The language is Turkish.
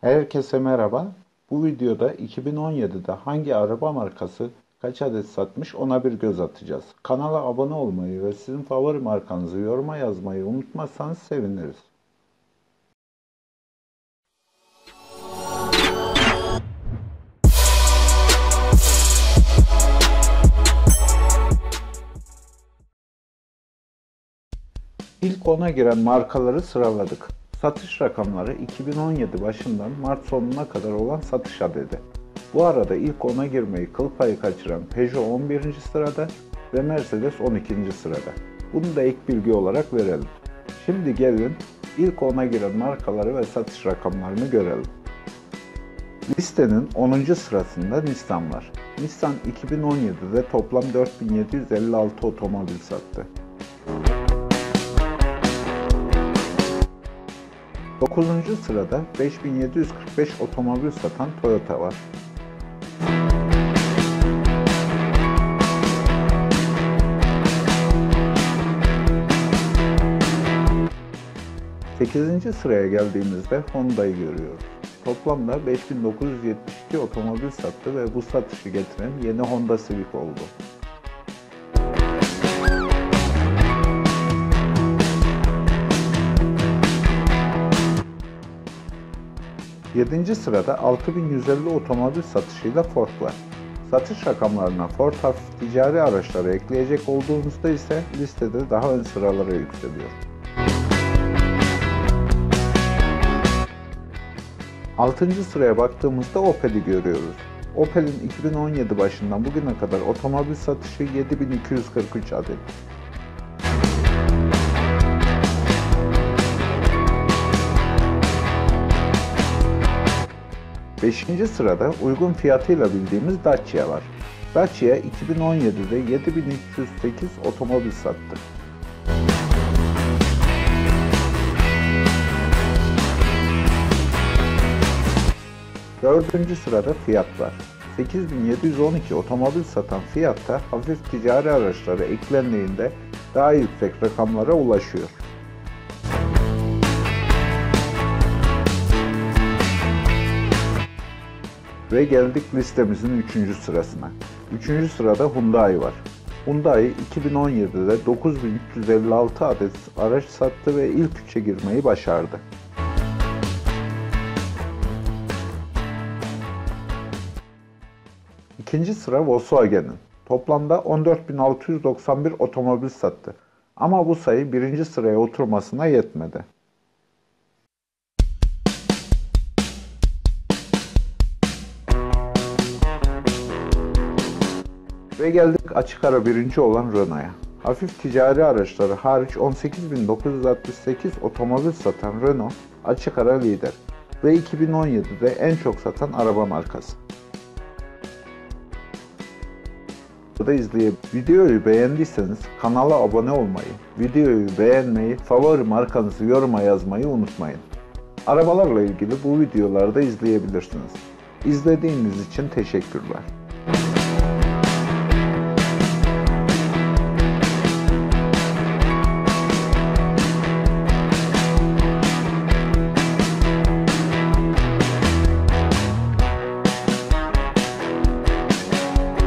Herkese merhaba. Bu videoda 2017'de hangi araba markası kaç adet satmış ona bir göz atacağız. Kanala abone olmayı ve sizin favori markanızı yoruma yazmayı unutmazsanız seviniriz. İlk ona giren markaları sıraladık. Satış rakamları 2017 başından Mart sonuna kadar olan satış adedi. Bu arada ilk ona girmeyi kıl payı kaçıran Peugeot 11. sırada ve Mercedes 12. sırada. Bunu da ilk bilgi olarak verelim. Şimdi gelin ilk ona giren markaları ve satış rakamlarını görelim. Listenin 10. sırasında Nissan var. Nissan 2017'de toplam 4756 otomobil sattı. 9. sırada 5745 otomobil satan Toyota var. Sekizinci sıraya geldiğimizde Honda'yı görüyoruz. Toplamda 5972 otomobil sattı ve bu satışı getiren yeni Honda Civic oldu. 7. sırada 6150 otomobil satışıyla Ford var. Satış rakamlarına Ford hafif ticari araçları ekleyecek olduğumuzda ise listede daha ön sıralara yükseliyor. 6. sıraya baktığımızda Opel'i görüyoruz. Opel'in 2017 başından bugüne kadar otomobil satışı 7243 adet. 5. sırada uygun fiyatıyla bildiğimiz Dacia var. Dacia 2017'de 7308 otomobil sattı. Dördüncü sırada Fiat var. 8712 otomobil satan Fiat'ta hafif ticari araçları eklendiğinde daha yüksek rakamlara ulaşıyor. Ve geldik listemizin 3. sırasına. 3. sırada Hyundai var. Hyundai 2017'de 9356 adet araç sattı ve ilk üçe girmeyi başardı. İkinci sıra Volkswagen'in. Toplamda 14.691 otomobil sattı. Ama bu sayı birinci sıraya oturmasına yetmedi. Ve geldik açık ara birinci olan Renault'a. Hafif ticari araçları hariç 18.968 otomobil satan Renault açık ara lider ve 2017'de en çok satan araba markası. Burada izleyip videoyu beğendiyseniz kanala abone olmayı, videoyu beğenmeyi, favori markanızı yoruma yazmayı unutmayın. Arabalarla ilgili bu videolarda izleyebilirsiniz. İzlediğiniz için teşekkürler.